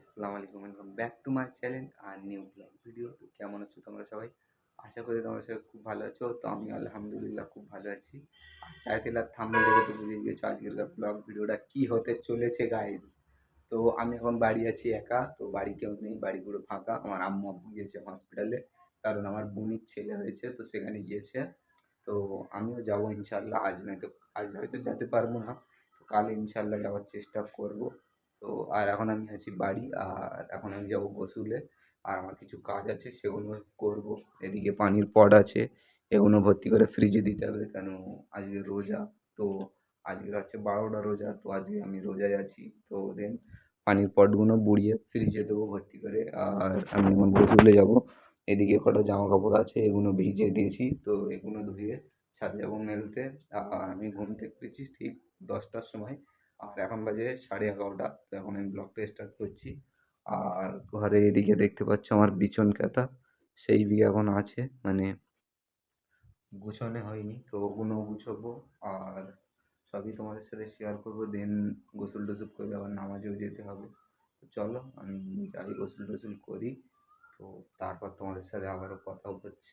আসসালামু আলাইকুম welcome back to my channel R new blog video তো কেমন আছো তোমরা সবাই? আশা করি তোমরা সবাই খুব ভালো আছো। তো আমি আলহামদুলিল্লাহ খুব ভালো আছি। আর টাইটেল আর থাম্বনেল দেখে তো বুঝে গেছো আজকের ব্লগ ভিডিওটা কী হতে চলেছে গাইস তো আমি এখন বাড়ি আছি একা, তো বাড়ি কেউ নেই, বাড়ি পুরো ফাঁকা। আমার আম্মু আব্বু গিয়েছে হসপিটালে কারণ আমার বোনের ছেলে হয়েছে, তো সেখানে গিয়েছে। তো আমিও যাব ইনশাল্লাহ আজ নয়তো, আজ হয়তো যেতে পারব না। তো কাল ইনশাল্লাহ যাওয়ার চেষ্টা করব। তো আর এখন আমি আছি বাড়ি, আর এখন আমি যাব গোসলে, আর আমার কিছু কাজ আছে সেগুলো করব। এদিকে পানির পট আছে, এগুলো ভর্তি করে ফ্রিজে দিতে হবে, কেন আজকে রোজা, তো আজকে হচ্ছে বারোটা রোজা, তো আজকে আমি রোজায় আছি। তো দেন পানির পটগুলো বুড়িয়ে ফ্রিজে দেবো ভর্তি করে, আর আমি এখন গোসলে যাব। এদিকে কটা জামা কাপড় আছে, এগুলো ভিজিয়ে দিয়েছি, তো এগুলো ধুয়ে ছাদে যাব মেলতে, আর আমি ঘুম থেকে পেয়েছি ঠিক দশটার সময়। আর এখন বাজে সাড়ে এগারোটা, তো এখন আমি ব্লগটা স্টার্ট করছি। আর ঘরে এদিকে দেখতে পাচ্ছ আমার বিছন কাতা সেই বিয়ে এখন আছে মানে গুছানো হয়নি, তো ওগুলো গুছাবো আর সবই তোমাদের সাথে শেয়ার করব দেন গোসল টোসল করে আবার নামাজেও যেতে হবে। তো চলো, আমি যাই গোসল টোসল করি, তো তারপর তোমাদের সাথে আবারও কথাও হচ্ছে।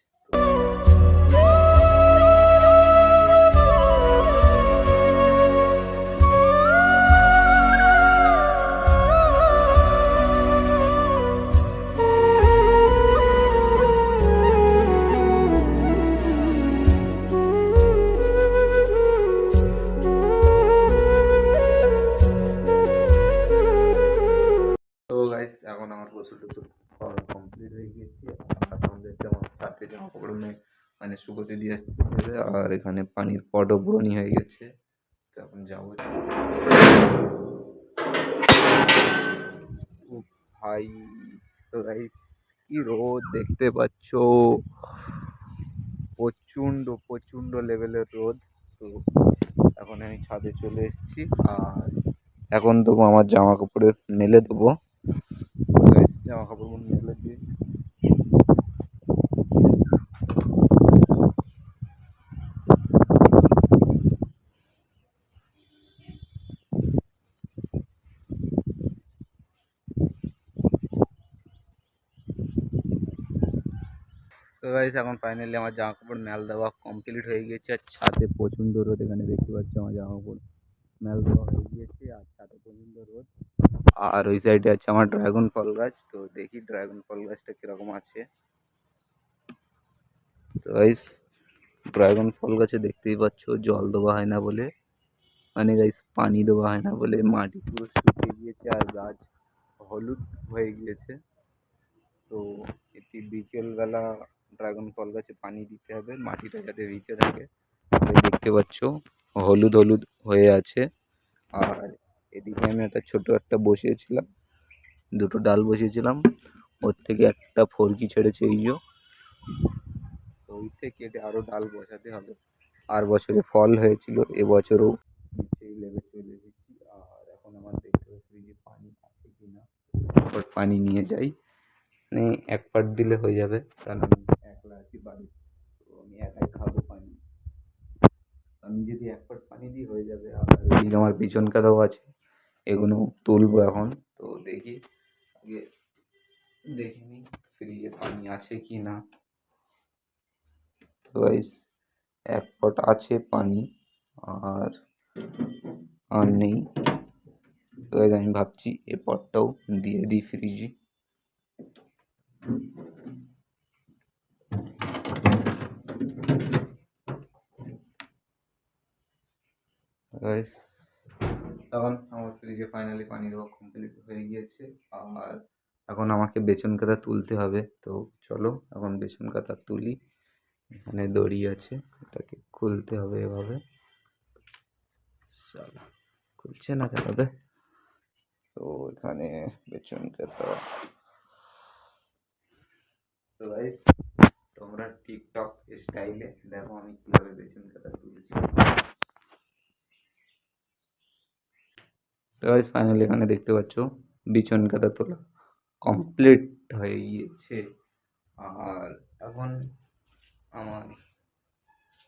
এখন আমার গোসল টোসল করা কমপ্লিট হয়ে গিয়েছে। আর আমাদেরকে আমার সাথে জামা কাপড় মানে শুকোতে দিয়ে আসতে আর এখানে পানির পটও বুড়নি হয়ে গেছে। তো এখন যাব। ও ভাই তো গাইস কি রোদ দেখতে পাচ্ছ? প্রচণ্ড প্রচণ্ড লেভেলের রোদ। তো এখন আমি ছাদে চলে এসেছি আর এখন দেবো আমার জামা কাপড়ের মেলে দেবো। গাইস জামা কাপড়গুলো মেলে দিয়ে তো গাইস এখন ফাইনালি আমার জামা কাপড় মেল দেওয়া কমপ্লিট হয়ে গিয়েছে। আর ছাদে প্রচণ্ড রোদ, এখানে দেখতে পাচ্ছ আমার জামা কাপড়। মেল দেওয়া হয়ে গিয়েছে আর ছাদে প্রচণ্ড রোদ। আর ওই সাইডে আছে আমার ড্রাগন ফল গাছ, তো দেখি ড্রাগন ফল গাছটা কীরকম আছে। তো গাইস ড্রাগন ফল গাছে দেখতেই পাচ্ছ, জল দেওয়া হয় না বলে। মানে গাইস পানি দেওয়া হয় না বলে, মাটি পুরো শুকিয়ে গিয়েছে আর গাছ হলুদ হয়ে গিয়েছে। তো এটি বিকেলবেলা ড্রাগন ফল গাছে পানি দিতে হবে মাটিটা যাতে ভিজে থাকে। দেখতে পাচ্ছ। হলুদ হলুদ হয়ে আছে। আর এদিকে আমি একটা ছোটো একটা বসিয়েছিলাম। দুটো ডাল বসিয়েছিলাম। ওর থেকে একটা ফরকি ছেড়েছে এই যে। ওই থেকে কেটে আরও ডাল বসাতে হবে। আর বছরে ফল হয়েছিল, এবছরও সেই লেভেল চলে এসেছি। আর এখন আমার দেখতে হচ্ছে যে পানি আছে কি না পানি নিয়ে যাই। মানে এক পাট দিলে হয়ে যাবে। কারণ আমি একলা আছি বাড়ি তো আমি একাই খাব পানি আমি যদি এক পাট পানি দিই হয়ে যাবে আর এদিকে আমার পিছন কাদাও আছে এগুলো তুলবো এখন। তো দেখি আগে দেখে নিই ফ্রিজে পানি আছে কি না। তো গাইস এক পট আছে পানি আর আর নেই। তো guys, আমি ভাবছি এ পটটাও দিয়ে দিই ফ্রিজে গাইস তখন আমার ফ্রিজে ফাইনালি পানি দেওয়া কমপ্লিট হয়ে গিয়েছে। আর এখন আমাকে বেচন কাতা তুলতে হবে। তো চলো, এখন বেচন কাতা তুলি। এখানে দড়ি আছে, এটাকে খুলতে হবে এভাবে। চলো, খুলছে না তাহলে তো এখানে বেচন কাতা তো গাইস তোমরা টিকটক স্টাইলে দেখো আমি কীভাবে বেচন কাতা তুলছি। গাইস ফাইনালি এখানে দেখতে পাচ্ছ বিছন কাতা তোলা কমপ্লিট হয়ে গিয়েছে। আর এখন আমার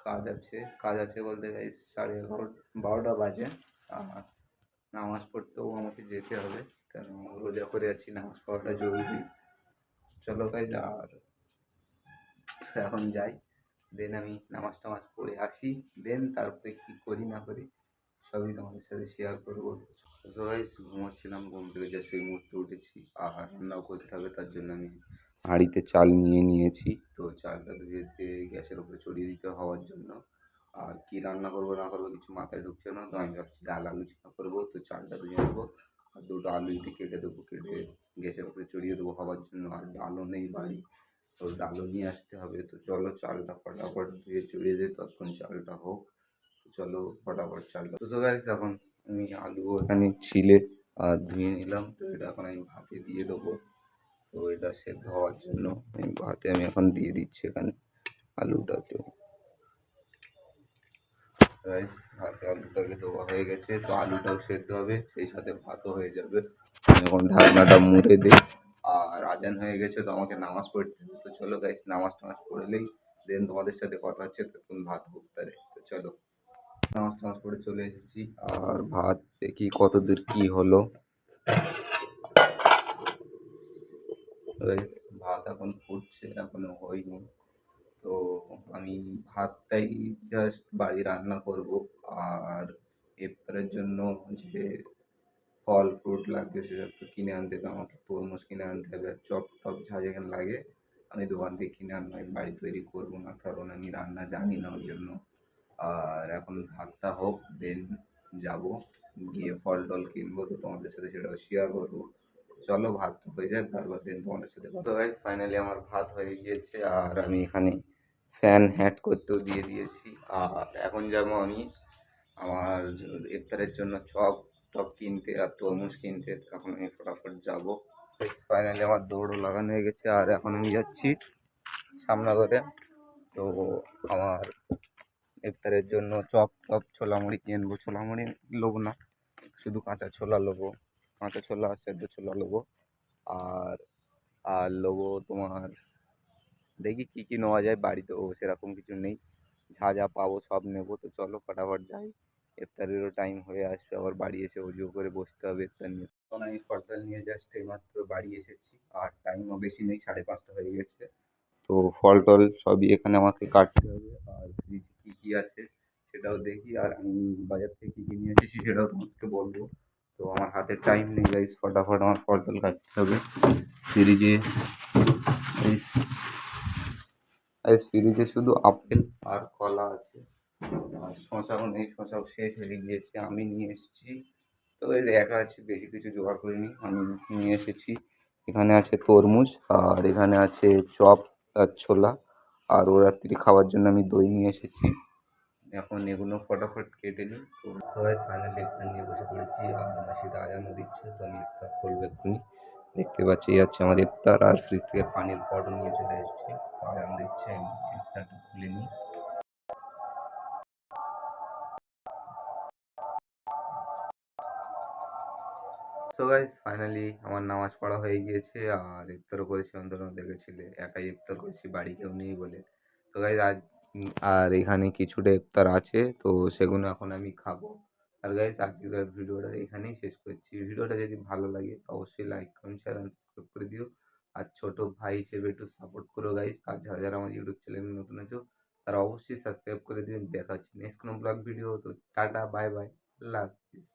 কাজ আছে। কাজ আছে বলতে গাইস সাড়ে এগারো, বারোটা বাজে। আর নামাজ পড়তেও আমাকে যেতে হবে কারণ রোজা করে আছি, নামাজ পড়াটা জরুরি। চলো গাইজ আর এখন যাই। দেন আমি নামাজ টামাজ পড়ে আসি। দেন তারপরে কী করি না করি, সবই তোমাদের সাথে শেয়ার করব। তো গাইজ ঘুমোচ্ছিলাম, ঘুম থেকে জাস্ট এই মুহূর্তে উঠেছি। আর রান্নাও করতে হবে, তার জন্য আমি হাঁড়িতে চাল নিয়ে নিয়েছি। তো চালটা ধুয়ে দিয়ে গ্যাসের উপরে চড়িয়ে দিতে হওয়ার জন্য। আর কি রান্না করব না করব কিছু মাথায় ঢুকছে না, তো আমি ভাবছি ডাল আলু চাপা করব, তো চালটা ধুয়ে নেব। আর দুটো আলু যদি কেটে দেবো, কেটে গ্যাসের উপরে চড়িয়ে দেবো হওয়ার জন্য। আর ডালও নেই বাড়ি, তো ডালও নিয়ে আসতে হবে। তো চলো চালটা ফটাফট ধুয়ে চড়িয়ে দিই, ততক্ষণ চালটা হোক। চলো ফটাফট চালটা, তো গাইস এখন আমি আলু এখানে ছিলে, আর ধুয়ে নিলাম। তো এটা এখন আমি ভাতে দিয়ে দেবো। তো এটা সেদ্ধ হওয়ার জন্য আমি ভাতে আমি এখন দিয়ে দিচ্ছি এখানে আলুটা তো। রাইস ভাতে আলুটাকে দেওয়া হয়ে গেছে, তো আলুটাও সেদ্ধ হবে, সেই সাথে ভাতও হয়ে যাবে। এখন ঢাকনাটা মুড়ে দিই। আর আজান হয়ে গেছে, তো আমাকে নামাজ পড়তে তো চলো গাইস নামাজ টামাজ পড়লেই দেন তোমাদের সাথে কথা হচ্ছে, তখন ভাত তারে তো চলো। নামাজ টামাজ পড়ে চলে এসেছি। আর ভাত দেখি কত দূর কী হলো। ভাত এখন ফুটছে এখনও হয়নি। তো আমি ভাতটাই জাস্ট বাড়ি রান্না করব। আর ইফতারের জন্য যে ফল ফ্রুট লাগবে সেসব তো কিনে আনতে হবে আমাকে তরমুজ কিনে আনতে হবে আর চপ টপ যা যেখানে লাগে আমি দোকান থেকে কিনে আনব আমি বাড়ি তৈরি করব না কারণ আমি রান্না জানি না ওই জন্য। আর এখন ভাতটা হোক দেন যাব। গিয়ে ফল টল কিনবো তো তোমাদের সাথে সেটাও শেয়ার করব। চলো ভাত হয়ে যায় তারপর দিন তোমাদের সাথে কথা গাইস ফাইনালি আমার ভাত হয়ে গিয়েছে আর আমি এখানে ফ্যান হ্যাট করতেও দিয়ে দিয়েছি। আর এখন যাব আমি আমার ইফতারের জন্য চপ টপ কিনতে আর তরমুজ কিনতে। এখন আমি ফটাফট যাব। ফাইনালি আমার দৌড়ও লাগানো হয়ে গেছে আর এখন আমি যাচ্ছি সামনা করে তো আমার ইফতারের জন্য চপ, টপ, ছোলা মুড়ি কিনবো। ছোলা মুড়ি লোবো না, শুধু কাঁচা ছোলা লোবো কাঁচা ছোলা, সেদ্ধ ছোলা লোবো আর আর লোবো তোমার, দেখি কী কী নেওয়া যায় বাড়িতেও সেরকম কিছু নেই। যা যা পাবো সব নেব। তো চলো ফটাফট যাই। ইফতারেরও টাইম হয়ে আসবে। আবার বাড়ি এসে উজু করে বসতে হবে ইফতার নিয়ে। তখন আমি ফটল নিয়ে জাস্ট এইমাত্র বাড়ি এসেছি। আর টাইমও বেশি নেই, সাড়ে পাঁচটা হয়ে গেছে। তো ফল টল সবই এখানে আমাকে কাটতে হবে। আর ফ্রিজে কী কী আছে সেটাও দেখি, আর আমি বাজার থেকে কী কী নিয়ে এসেছি সেটাও তোমাকে বলব। তো আমার হাতে টাইম নেই গাইস ফটাফট আমার ফল কাটতে হবে। ফ্রিজে গাইস ফ্রিজে শুধু আপেল আর কলা আছে। আর শশাও নেই, শশাও শেষ হয়ে গিয়েছে, আমি নিয়ে এসেছি। তো এই একা আছে, বেশি কিছু জোগাড় করিনি, আমি নিয়ে এসেছি। এখানে আছে তরমুজ আর এখানে আছে চপ আর ছোলা। আর ও রাত্রি খাওয়ার জন্য আমি দই নিয়ে এসেছি। এখন এগুলো ফটাফট কেটে নিই। তো ফাইনালি ইফতার নিয়ে বসে পড়েছি। আর মসজিদে দাঁড়ানো দিচ্ছে, তো আমি ইফতার করব এক্ষুনি। দেখতে পাচ্ছি এই হচ্ছে আমার ইফতার। আর ফ্রিজ থেকে পানির বটল নিয়ে চলে এসেছি। আজান দিচ্ছে, আমি ইফতারটা খুলে নিই। তো গাইস ফাইনালি আমার নামাজ পড়া হয়ে গিয়েছে। আর ইফতারও করেছি অন্তর দেখেছিলে একাই ইফতার করেছি, বাড়ি কেউ নেই বলে। তো গাইস আজ আর এখানে কিছুটা ইফতার আছে, তো সেগুলো এখন আমি খাব। আর গাইস আজকের ভিডিওটা এখানেই শেষ করছি। ভিডিওটা যদি ভালো লাগে অবশ্যই like comment share and subscribe করে দিও। আর ছোট ভাই হিসেবে একটু সাপোর্ট করো গাইস আর যারা যারা আমার ইউটিউব চ্যানেলে নতুন আছো, তারা অবশ্যই সাবস্ক্রাইব করে দিন দেখা হচ্ছে নেক্সট কোনো ব্লগ ভিডিও তো টাটা বাই বাই আল্লাহ হাফিজ।